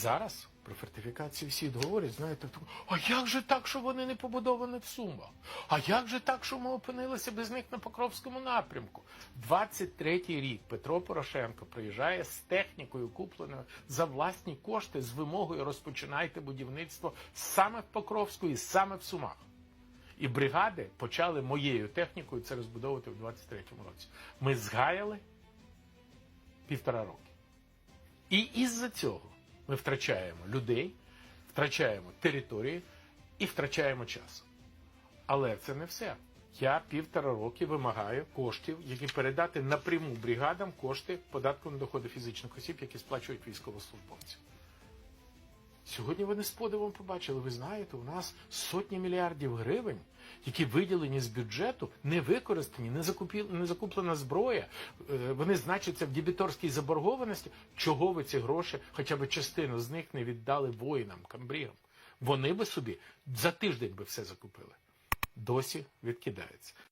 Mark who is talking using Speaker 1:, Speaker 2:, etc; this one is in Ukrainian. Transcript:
Speaker 1: Зараз про фортифікацію всі говорять, знаєте, а як же так, що вони не побудовані в Сумах? А як же так, що ми опинилися без них на Покровському напрямку? 23-й рік Петро Порошенко приїжджає з технікою, купленою за власні кошти, з вимогою розпочинайте будівництво саме в Покровську і саме в Сумах. І бригади почали моєю технікою це розбудовувати в 23-му році. Ми згаяли півтора роки. І із-за цього ми втрачаємо людей, втрачаємо території і втрачаємо час. Але це не все. Я півтора роки вимагаю коштів, які передати напряму бригадам кошти податку на доходи фізичних осіб, які сплачують військовослужбовці. Сьогодні ви не з подивом побачили. Ви знаєте, у нас сотні мільярдів гривень, які виділені з бюджету, не використані, не, закупі... не закуплена зброя. Е, Вони значаться в дебіторській заборгованості. Чого ви ці гроші, хоча б частину з них не віддали воїнам, камбрігам? Вони би собі за тиждень би все закупили. Досі відкидається.